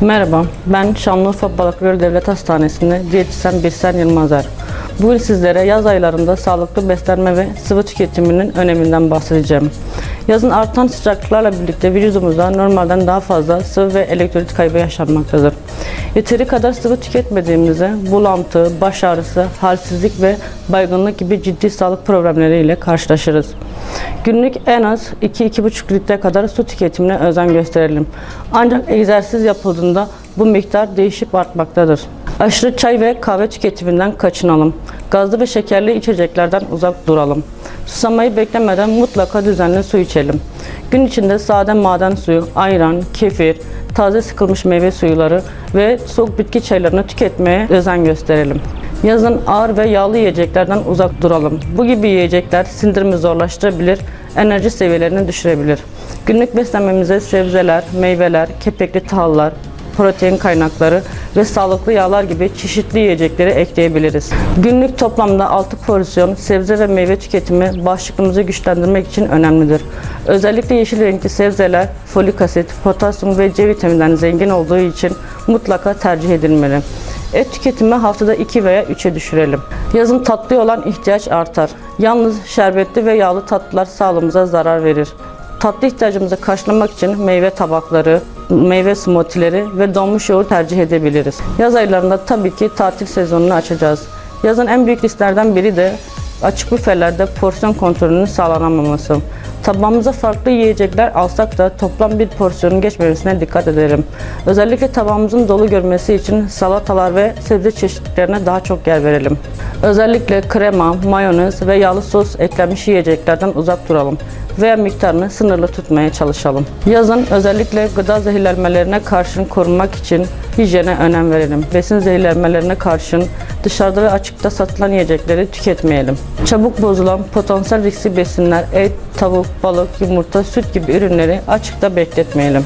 Merhaba, ben Şanlıurfa Balıklıgöl Devlet Hastanesi'nde diyetisyen Birsen Yılmazer. Bugün sizlere yaz aylarında sağlıklı beslenme ve sıvı tüketiminin öneminden bahsedeceğim. Yazın artan sıcaklıklarla birlikte vücudumuzda normalden daha fazla sıvı ve elektrolit kaybı yaşanmaktadır. Yeteri kadar sıvı tüketmediğimizde bulantı, baş ağrısı, halsizlik ve baygınlık gibi ciddi sağlık problemleriyle karşılaşırız. Günlük en az 2-2,5 litre kadar su tüketimine özen gösterelim. Ancak egzersiz yapıldığında bu miktar değişip artmaktadır. Aşırı çay ve kahve tüketiminden kaçınalım. Gazlı ve şekerli içeceklerden uzak duralım. Susamayı beklemeden mutlaka düzenli su içelim. Gün içinde sade maden suyu, ayran, kefir, taze sıkılmış meyve suyuları ve soğuk bitki çaylarını tüketmeye özen gösterelim. Yazın ağır ve yağlı yiyeceklerden uzak duralım. Bu gibi yiyecekler sindirimi zorlaştırabilir, enerji seviyelerini düşürebilir. Günlük beslenmemize sebzeler, meyveler, kepekli tahıllar, protein kaynakları ve sağlıklı yağlar gibi çeşitli yiyecekleri ekleyebiliriz. Günlük toplamda 6 porsiyon sebze ve meyve tüketimi bağışıklığımızı güçlendirmek için önemlidir. Özellikle yeşil renkli sebzeler folik asit, potasyum ve C vitamininden zengin olduğu için mutlaka tercih edilmeli. Et tüketimi haftada 2 veya 3'e düşürelim. Yazın tatlıya olan ihtiyaç artar. Yalnız şerbetli ve yağlı tatlılar sağlığımıza zarar verir. Tatlı ihtiyacımızı karşılamak için meyve tabakları, meyve smoothie'leri ve donmuş yoğurt tercih edebiliriz. Yaz aylarında tabii ki tatil sezonunu açacağız. Yazın en büyük risklerden biri de açık büfelerde porsiyon kontrolünün sağlanamaması. Tabağımıza farklı yiyecekler alsak da toplam bir porsiyonun geçmemesine dikkat edelim. Özellikle tabağımızın dolu görmesi için salatalar ve sebze çeşitlerine daha çok yer verelim. Özellikle krema, mayonez ve yağlı sos eklenmiş yiyeceklerden uzak duralım veya miktarını sınırlı tutmaya çalışalım. Yazın özellikle gıda zehirlenmelerine karşın korunmak için hijyene önem verelim. Besin zehirlenmelerine karşın dışarıda ve açıkta satılan yiyecekleri tüketmeyelim. Çabuk bozulan potansiyel riskli besinler, et, tavuk, balık, yumurta, süt gibi ürünleri açıkta bekletmeyelim.